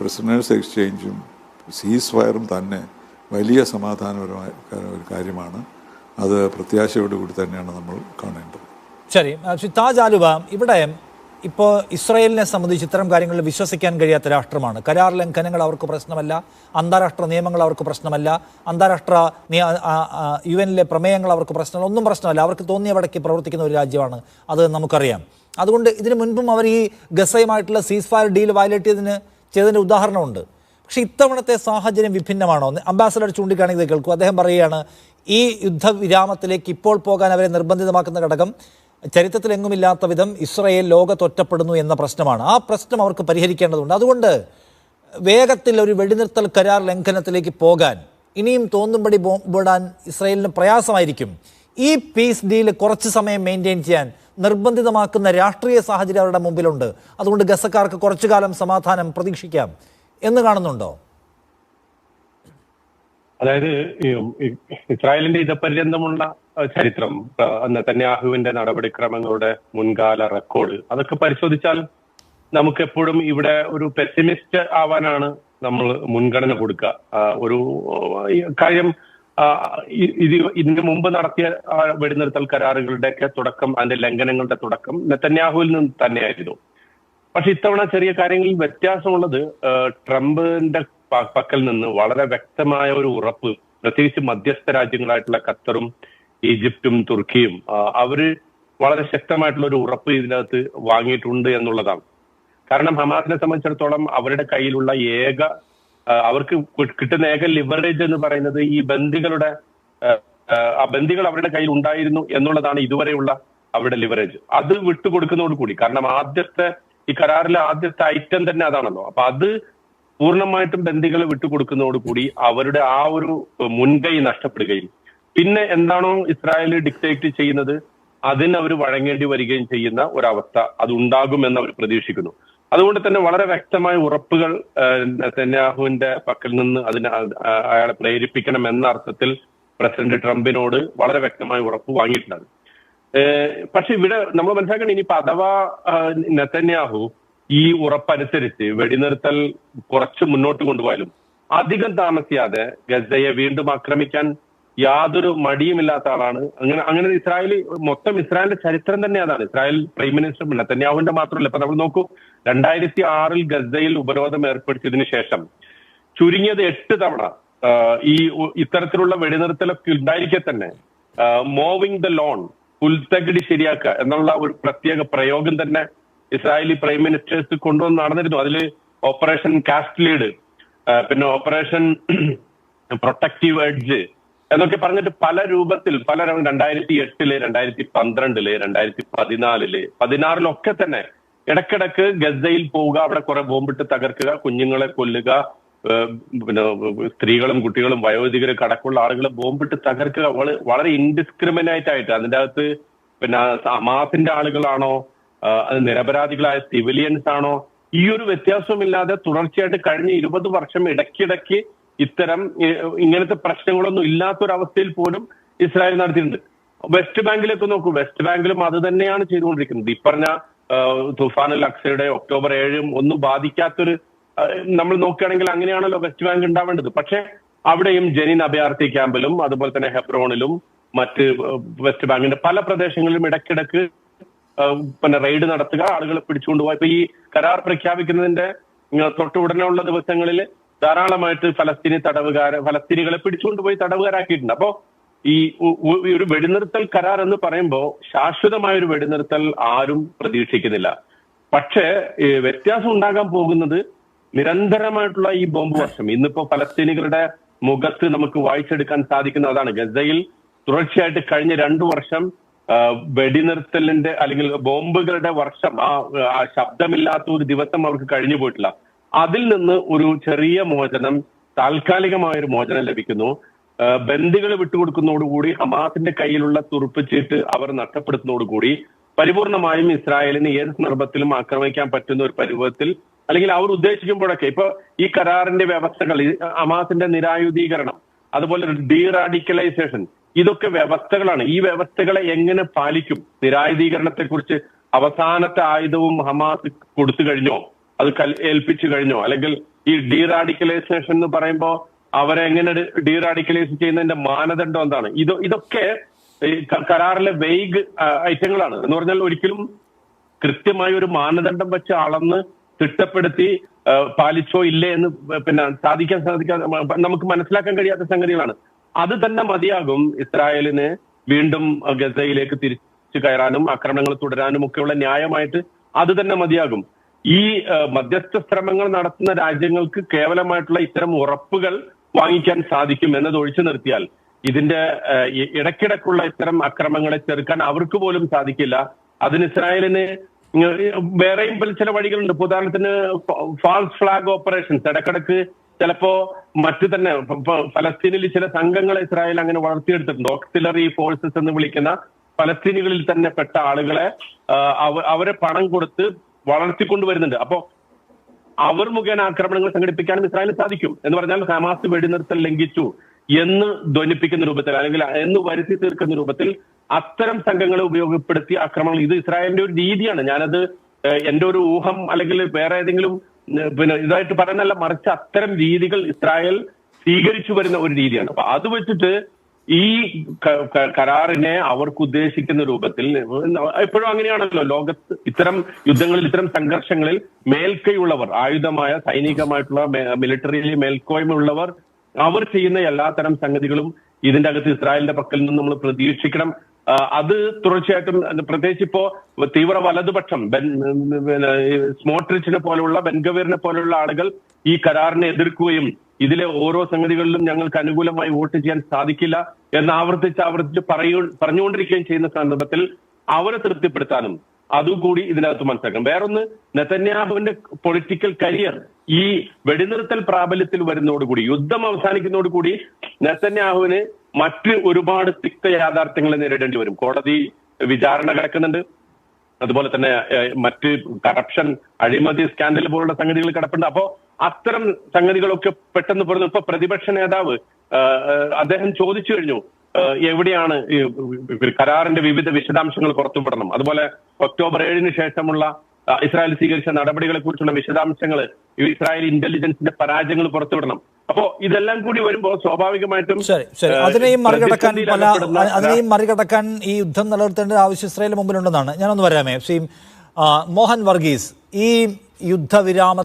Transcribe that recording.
Prisoners എക്സ്ചേഞ്ചും സീസ് ഫയറും തന്നെ വലിയ സമാധാനപരമായ ഒരു കാര്യമാണ്. അത് പ്രത്യാശയോടുകൂടി തന്നെയാണ് നമ്മൾ കാണേണ്ടത്. ശരി. താജ് ആലുവ ഇവിടെ ഇപ്പോൾ ഇസ്രയേലിനെ സംബന്ധിച്ച് ഇത്തരം കാര്യങ്ങളിൽ വിശ്വസിക്കാൻ കഴിയാത്ത രാഷ്ട്രമാണ്. കരാർ ലംഘനങ്ങൾ അവർക്ക് പ്രശ്നമല്ല. അന്താരാഷ്ട്ര നിയമങ്ങൾ അവർക്ക് പ്രശ്നമല്ല. അന്താരാഷ്ട്ര യു എനിലെ പ്രമേയങ്ങൾ അവർക്ക് പ്രശ്നമല്ല. ഒന്നും പ്രശ്നമല്ല. അവർക്ക് തോന്നിയ വടക്ക് പ്രവർത്തിക്കുന്ന ഒരു രാജ്യമാണ്. അത് നമുക്കറിയാം. അതുകൊണ്ട് ഇതിനു മുൻപും അവർ ഈ ഗസയുമായിട്ടുള്ള സീസ് ഫയർ ഡീൽ വയലേറ്റ് ചെയ്തതിന് ചെയ്തതിന്റെ ഉദാഹരണമുണ്ട്. പക്ഷേ ഇത്തവണത്തെ സാഹചര്യം വിഭിന്നമാണോ? അംബാസഡർ ചൂണ്ടിക്കാണെങ്കിൽ കേൾക്കൂ. അദ്ദേഹം പറയുകയാണ് ഈ യുദ്ധവിരാമത്തിലേക്ക് ഇപ്പോൾ പോകാൻ അവരെ നിർബന്ധിതമാക്കുന്ന ഘടകം ചരിത്രത്തിലെങ്ങുമില്ലാത്ത വിധം ഇസ്രയേൽ ലോകത്തൊറ്റപ്പെടുന്നു എന്ന പ്രശ്നമാണ്. ആ പ്രശ്നം അവർക്ക് പരിഹരിക്കേണ്ടതുണ്ട്. അതുകൊണ്ട് വേഗത്തിൽ ഒരു വെടിനിർത്തൽ കരാർ ലംഘനത്തിലേക്ക് പോകാൻ ഇനിയും തോന്നുംപടി ബോംബിടാൻ ഇസ്രയേലിന് പ്രയാസമായിരിക്കും. ഈ പീസ് ഡീൽ കുറച്ച് സമയം മെയിന്റെയിൻ ചെയ്യാൻ നിർബന്ധിതമാക്കുന്ന രാഷ്ട്രീയ സാഹചര്യം അവരുടെ മുമ്പിലുണ്ട്. അതുകൊണ്ട് ഗസക്കാർക്ക് കുറച്ചു കാലം സമാധാനം പ്രതീക്ഷിക്കാം. എന്ന് കാണുന്നുണ്ടോ? അതായത് ഇസ്രായേലിന്റെ ഇതപര്യന്തമുള്ള ചരിത്രം അഹ് നെതന്യാഹുവിന്റെ നടപടിക്രമങ്ങളുടെ മുൻകാല റെക്കോർഡ് അതൊക്കെ പരിശോധിച്ചാൽ നമുക്ക് എപ്പോഴും ഇവിടെ ഒരു പെസിമിസ്റ്റ് ആവാനാണ് നമ്മൾ മുൻഗണന കൊടുക്കുക. ഒരു കാര്യം ഇത് ഇതിനു മുമ്പ് നടത്തിയ വെടിനിർത്തൽ കരാറുകളുടെയൊക്കെ തുടക്കം അതിന്റെ ലംഘനങ്ങളുടെ തുടക്കം നെത്തന്യാഹുവിൽ നിന്ന് തന്നെയായിരുന്നു. പക്ഷെ ഇത്തവണ ചെറിയ കാര്യങ്ങളിൽ വ്യത്യാസമുള്ളത് ട്രംപിന്റെ പക്കൽ നിന്ന് വളരെ വ്യക്തമായ ഒരു ഉറപ്പ് പ്രത്യേകിച്ച് മധ്യസ്ഥ രാജ്യങ്ങളായിട്ടുള്ള ഖത്തറും ഈജിപ്തും തുർക്കിയും അവർ വളരെ ശക്തമായിട്ടുള്ള ഒരു ഉറപ്പ് ഇതിനകത്ത് വാങ്ങിയിട്ടുണ്ട് എന്നുള്ളതാണ്. കാരണം ഹമാസിനെ സംബന്ധിച്ചിടത്തോളം അവരുടെ കയ്യിലുള്ള ഏക അവർക്ക് കിട്ടുന്ന ഏക ലിവറേജ് എന്ന് പറയുന്നത് ഈ ബന്ദികളുടെ ആ, ബന്ദികൾ അവരുടെ കയ്യിൽ ഉണ്ടായിരുന്നു എന്നുള്ളതാണ് ഇതുവരെയുള്ള അവരുടെ ലിവറേജ്. അത് വിട്ടുകൊടുക്കുന്നതോട് കൂടി. കാരണം ആദ്യത്തെ ഈ കരാറിലെ ആദ്യത്തെ ഐറ്റം തന്നെ അതാണല്ലോ. അപ്പൊ അത് പൂർണമായിട്ടും ബന്ദികളെ വിട്ടുകൊടുക്കുന്നതോടുകൂടി അവരുടെ ആ ഒരു മുൻകൈ നഷ്ടപ്പെടുകയും. പിന്നെ എന്താണോ ഇസ്രായേൽ ഡിക്റ്റേറ്റ് ചെയ്യുന്നത് അതിന് അവർ വഴങ്ങേണ്ടി വരികയും ചെയ്യുന്ന ഒരവസ്ഥ അത് ഉണ്ടാകുമെന്ന് അവർ പ്രതീക്ഷിക്കുന്നു. അതുകൊണ്ട് തന്നെ വളരെ വ്യക്തമായ ഉറപ്പുകൾ നെതന്യാഹുവിന്റെ പക്കൽ നിന്ന് അതിന് അയാളെ പ്രേരിപ്പിക്കണം എന്ന അർത്ഥത്തിൽ പ്രസിഡന്റ് ട്രംപിനോട് വളരെ വ്യക്തമായ ഉറപ്പ് വാങ്ങിയിട്ടുണ്ട്. പക്ഷെ ഇവിടെ നമ്മൾ മനസ്സിലാക്കണം ഇനിയിപ്പോ അഥവാ നെതന്യാഹു ഈ ഉറപ്പനുസരിച്ച് വെടിനിർത്തൽ കുറച്ച് മുന്നോട്ട് കൊണ്ടുപോയാലും അധികം താമസിയാതെ ഗസയെ വീണ്ടും ആക്രമിക്കാൻ യാതൊരു മടിയുമില്ലാത്ത ആളാണ്. അങ്ങനെ അങ്ങനെ ഇസ്രായേൽ മൊത്തം ഇസ്രായേലിന്റെ ചരിത്രം തന്നെ അതാണ്. ഇസ്രായേൽ പ്രൈം മിനിസ്റ്റർ നെതന്യാഹുവിന്റെ മാത്രമല്ല. ഇപ്പൊ നമ്മൾ നോക്കൂ രണ്ടായിരത്തി ആറിൽ ഗസയിൽ ഉപരോധം ഏർപ്പെടുത്തിയതിനു ശേഷം ചുരുങ്ങിയത് എട്ട് തവണ ഈ ഇത്തരത്തിലുള്ള വെടിനിർത്തലൊക്കെ ഉണ്ടായിരിക്കെ തന്നെ മോവിംഗ് ദ ലോൺ പുൽത്തകിടി ശരിയാക്കുക എന്നുള്ള ഒരു പ്രത്യേക പ്രയോഗം തന്നെ ഇസ്രായേലി പ്രൈം മിനിസ്റ്റേഴ്സ് കൊണ്ടുവന്ന് നടന്നിരുന്നു. അതിൽ ഓപ്പറേഷൻ കാസ്റ്റ് ലീഡ് പിന്നെ ഓപ്പറേഷൻ പ്രൊട്ടക്റ്റീവ് എഡ്ജ് എന്നൊക്കെ പറഞ്ഞിട്ട് പല രൂപത്തിൽ പല രണ്ടായിരത്തി എട്ടിൽ രണ്ടായിരത്തി പന്ത്രണ്ടിൽ രണ്ടായിരത്തി പതിനാലിൽ പതിനാറിലൊക്കെ തന്നെ ഇടക്കിടക്ക് ഗസയിൽ പോവുക അവിടെ കുറെ ബോംബിട്ട് തകർക്കുക കുഞ്ഞുങ്ങളെ കൊല്ലുക പിന്നെ സ്ത്രീകളും കുട്ടികളും വയോധികരും കടക്കുള്ള ആളുകളെ ബോംബിട്ട് തകർക്കുക വളരെ ഇൻഡിസ്ക്രിമിനേറ്റ് ആയിട്ട് അതിന്റെ അകത്ത് പിന്നെ ഹമാസിന്റെ ആളുകളാണോ അത് നിരപരാധികളായ സിവിലിയൻസ് ആണോ ഈ ഒരു വ്യത്യാസമില്ലാതെ തുടർച്ചയായിട്ട് കഴിഞ്ഞ ഇരുപത് വർഷം ഇടയ്ക്കിടയ്ക്ക് ഇത്തരം ഇങ്ങനത്തെ പ്രശ്നങ്ങളൊന്നും ഇല്ലാത്തൊരവസ്ഥയിൽ പോലും ഇസ്രായേൽ നടത്തിയിട്ടുണ്ട്. വെസ്റ്റ് ബാങ്കിലൊക്കെ നോക്കൂ. വെസ്റ്റ് ബാങ്കിലും അത് തന്നെയാണ് ചെയ്തുകൊണ്ടിരിക്കുന്നത്. ഈ പറഞ്ഞ തുഫാൻ അൽ അക്സയുടെ ഒക്ടോബർ ഏഴും ഒന്നും ബാധിക്കാത്തൊരു നമ്മൾ നോക്കുകയാണെങ്കിൽ അങ്ങനെയാണല്ലോ വെസ്റ്റ് ബാങ്ക് ഉണ്ടാവേണ്ടത്. പക്ഷേ അവിടെയും ജനിൻ അഭയാർത്ഥി ക്യാമ്പിലും അതുപോലെ തന്നെ ഹെബ്രോണിലും മറ്റ് വെസ്റ്റ് ബാങ്കിന്റെ പല പ്രദേശങ്ങളിലും ഇടയ്ക്കിടയ്ക്ക് പിന്നെ റെയ്ഡ് നടത്തുക ആളുകളെ പിടിച്ചുകൊണ്ടുപോയി ഇപ്പൊ ഈ കരാർ പ്രഖ്യാപിക്കുന്നതിന്റെ ഉം, തൊട്ട് ഉള്ള ദിവസങ്ങളിൽ ധാരാളമായിട്ട് ഫലസ്തീനി തടവുകാരെ ഫലസ്തീനികളെ പിടിച്ചുകൊണ്ടുപോയി തടവുകാരാക്കിയിട്ടുണ്ട്. അപ്പോ ഈ ഒരു വെടിനിർത്തൽ കരാർ എന്ന് പറയുമ്പോൾ ശാശ്വതമായ ഒരു വെടിനിർത്തൽ ആരും പ്രതീക്ഷിക്കുന്നില്ല. പക്ഷേ വ്യത്യാസം ഉണ്ടാകാൻ പോകുന്നത് നിരന്തരമായിട്ടുള്ള ഈ ബോംബ് വർഷം. ഇന്നിപ്പോ ഫലസ്തീനികളുടെ മുഖത്ത് നമുക്ക് വായിച്ചെടുക്കാൻ സാധിക്കുന്ന അതാണ്. ഗസയിൽ തുടർച്ചയായിട്ട് കഴിഞ്ഞ രണ്ടു വർഷം വെടിനിർത്തലിന്റെ അല്ലെങ്കിൽ ബോംബുകളുടെ വർഷം ആ ശബ്ദമില്ലാത്ത ഒരു ദിവസം അവർക്ക് കഴിഞ്ഞു പോയിട്ടില്ല. അതിൽ നിന്ന് ഒരു ചെറിയ മോചനം താൽക്കാലികമായ ഒരു മോചനം ലഭിക്കുന്നു. ബന്ദികളെ വിട്ടുകൊടുക്കുന്നതോടുകൂടി ഹമാസിന്റെ കയ്യിലുള്ള തുറുപ്പ് ചീട്ട് അവർ നഷ്ടപ്പെടുത്തുന്നതോടുകൂടി പരിപൂർണമായും ഇസ്രായേലിന് ഏത് സന്ദർഭത്തിലും ആക്രമിക്കാൻ പറ്റുന്ന ഒരു പരുവത്തിൽ അല്ലെങ്കിൽ അവർ ഉദ്ദേശിക്കുമ്പോഴൊക്കെ ഇപ്പൊ ഈ കരാറിന്റെ വ്യവസ്ഥകൾ ഹമാസിന്റെ നിരായുധീകരണം അതുപോലെ ഡീറാഡിക്കലൈസേഷൻ ഇതൊക്കെ വ്യവസ്ഥകളാണ്. ഈ വ്യവസ്ഥകളെ എങ്ങനെ പാലിക്കും? നിരായുധീകരണത്തെക്കുറിച്ച് അവസാനത്തെ ആയുധവും ഹമാസ് കൊടുത്തു കഴിഞ്ഞോ? അത് ഏൽപ്പിച്ചു കഴിഞ്ഞോ. അല്ലെങ്കിൽ ഈ ഡീറാഡിക്കലൈസേഷൻ എന്ന് പറയുമ്പോൾ അവരെ എങ്ങനെ ഡീറാഡിക്കലൈസ് ചെയ്യുന്നതിന്റെ മാനദണ്ഡം എന്താണ്? ഇത് ഇതൊക്കെ കരാറിലെ വെയ്ഗ് ഐറ്റങ്ങളാണ്. എന്ന് പറഞ്ഞാൽ ഒരിക്കലും കൃത്യമായ ഒരു മാനദണ്ഡം വെച്ച് അളന്ന് തിട്ടപ്പെടുത്തി പാലിച്ചോ ഇല്ലേ എന്ന് പിന്നെ സാധിക്കാൻ സാധിക്കാതെ നമുക്ക് മനസ്സിലാക്കാൻ കഴിയാത്ത സംഗതികളാണ്. അത് തന്നെ മതിയാകും ഇസ്രായേലിന് വീണ്ടും ഗസയിലേക്ക് തിരിച്ചു കയറാനും ആക്രമണങ്ങൾ തുടരാനും ഒക്കെയുള്ള ന്യായമായിട്ട് അത് തന്നെ മതിയാകും. ഈ മധ്യസ്ഥ ശ്രമങ്ങൾ നടത്തുന്ന രാജ്യങ്ങൾക്ക് കേവലമായിട്ടുള്ള ഇത്തരം ഉറപ്പുകൾ വാങ്ങിക്കാൻ സാധിക്കും എന്നത് ഒഴിച്ചു നിർത്തിയാൽ ഇതിന്റെ ഇടയ്ക്കിടക്കുള്ള ഇത്തരം അക്രമങ്ങളെ ചെറുക്കാൻ അവർക്ക് പോലും സാധിക്കില്ല. അതിന് ഇസ്രായേലിന് വേറെയും പല ചില വഴികളുണ്ട്. ഉദാഹരണത്തിന് ഫാൾസ് ഫ്ലാഗ് ഓപ്പറേഷൻസ്. ഇടക്കിടക്ക് ചിലപ്പോ മറ്റു തന്നെ ഫലസ്തീനിൽ ചില സംഘങ്ങളെ ഇസ്രായേൽ അങ്ങനെ വളർത്തിയെടുത്തിട്ടുണ്ട്. ഓക്സിലറി ഫോഴ്സസ് എന്ന് വിളിക്കുന്ന ഫലസ്തീനികളിൽ തന്നെ പെട്ട ആളുകളെ അവരെ പണം കൊടുത്ത് വളർത്തിക്കൊണ്ടുവരുന്നുണ്ട്. അപ്പോ അവർ മുഖേന ആക്രമണങ്ങൾ സംഘടിപ്പിക്കാനും ഇസ്രായേലിന് സാധിക്കും എന്ന് പറഞ്ഞാൽ ഹമാസ് വെടിനിർത്തൽ ലംഘിച്ചു എന്ന് ധ്വനിപ്പിക്കുന്ന രൂപത്തിൽ അല്ലെങ്കിൽ എന്ന് വരുത്തി തീർക്കുന്ന രൂപത്തിൽ അത്തരം സംഘങ്ങളെ ഉപയോഗപ്പെടുത്തി ആക്രമണങ്ങൾ. ഇത് ഇസ്രായേലിന്റെ ഒരു രീതിയാണ്. ഞാനത് എന്റെ ഒരു ഊഹം അല്ലെങ്കിൽ വേറെ ഏതെങ്കിലും പിന്നെ ഇതായിട്ട് പറയുന്നല്ല മറിച്ച് അത്തരം രീതികൾ ഇസ്രായേൽ സ്വീകരിച്ചു വരുന്ന ഒരു രീതിയാണ്. അപ്പൊ അത് വെച്ചിട്ട് ഈ കരാറിനെ അവർക്ക് ഉദ്ദേശിക്കുന്ന രൂപത്തിൽ എപ്പോഴും അങ്ങനെയാണല്ലോ. ലോകത്ത് ഇത്തരം യുദ്ധങ്ങളിൽ ഇത്തരം സംഘർഷങ്ങളിൽ മേൽക്കൈയുള്ളവർ ആയുധമായ സൈനികമായിട്ടുള്ള മിലിറ്ററിയിലെ മേൽക്കോയ്മയുള്ളവർ അവർ ചെയ്യുന്ന എല്ലാത്തരം സംഗതികളും ഇതിന്റെ അകത്ത് ഇസ്രായേലിന്റെ പക്കൽ നിന്ന് നമ്മൾ പ്രതീക്ഷിക്കണം. അത് തുടർച്ചയായിട്ടും പ്രത്യേകിച്ച് ഇപ്പോ തീവ്ര വലതുപക്ഷം ബെൻ സ്മോട്രിച്ചിനെ പോലുള്ള ബെൻഗവീറിനെ പോലുള്ള ആളുകൾ ഈ കരാറിനെ എതിർക്കുകയും ഇതിലെ ഓരോ സംഗതികളിലും ഞങ്ങൾക്ക് അനുകൂലമായി വോട്ട് ചെയ്യാൻ സാധിക്കില്ല എന്ന് ആവർത്തിച്ച് ആവർത്തിച്ച് പറയൂ പറഞ്ഞുകൊണ്ടിരിക്കുകയും ചെയ്യുന്ന സന്ദർഭത്തിൽ അവരെ തൃപ്തിപ്പെടുത്താനും അതുകൂടി ഇതിനകത്ത് മനസ്സിലാക്കണം. വേറൊന്ന് നെതന്യാഹുവിന്റെ പൊളിറ്റിക്കൽ കരിയർ ഈ വെടിനിർത്തൽ പ്രാബല്യത്തിൽ വരുന്നതോടുകൂടി യുദ്ധം അവസാനിക്കുന്നതോടുകൂടി നെതന്യാഹുവിന് മറ്റ് ഒരുപാട് തിക്ത യാഥാർത്ഥ്യങ്ങളെ നേരിടേണ്ടി വരും. കോടതി വിചാരണ കിടക്കുന്നുണ്ട്. അതുപോലെ തന്നെ മറ്റ് കറപ്ഷൻ അഴിമതി സ്കാൻഡൽ പോലുള്ള സംഗതികൾ കിടപ്പുണ്ട്. അപ്പോ അത്തരം സംഗതികളൊക്കെ പെട്ടെന്ന് പറഞ്ഞു ഇപ്പൊ പ്രതിപക്ഷ നേതാവ് അദ്ദേഹം ചോദിച്ചു കഴിഞ്ഞു എവിടെയാണ് കരാറിന്റെ വിവിധ വിശദാംശങ്ങൾ പുറത്തുവിടണം അതുപോലെ ഒക്ടോബർ ഏഴിന് ശേഷമുള്ള ഇസ്രായേൽ സ്വീകരിച്ച നടപടികളെ കുറിച്ചുള്ള വിശദാംശങ്ങൾ ഇസ്രായേൽ ഇന്റലിജൻസിന്റെ പരാജയങ്ങൾ പുറത്തുവിടണം അപ്പോ ഇതെല്ലാം കൂടി വരുമ്പോൾ സ്വാഭാവികമായിട്ടും ശരി ശരി. അതിനെയും മറികടക്കാൻ പല അതിനെയും മറികടക്കാൻ ഈ യുദ്ധം നിലനിർത്തേണ്ട ആവശ്യം ഇസ്രായേലിന് മുമ്പിലുണ്ടെന്നാണ്. ഞാനൊന്ന് വരാമേ. ശ്രീ മോഹൻ വർഗീസ് ഈ യുദ്ധവിരാമ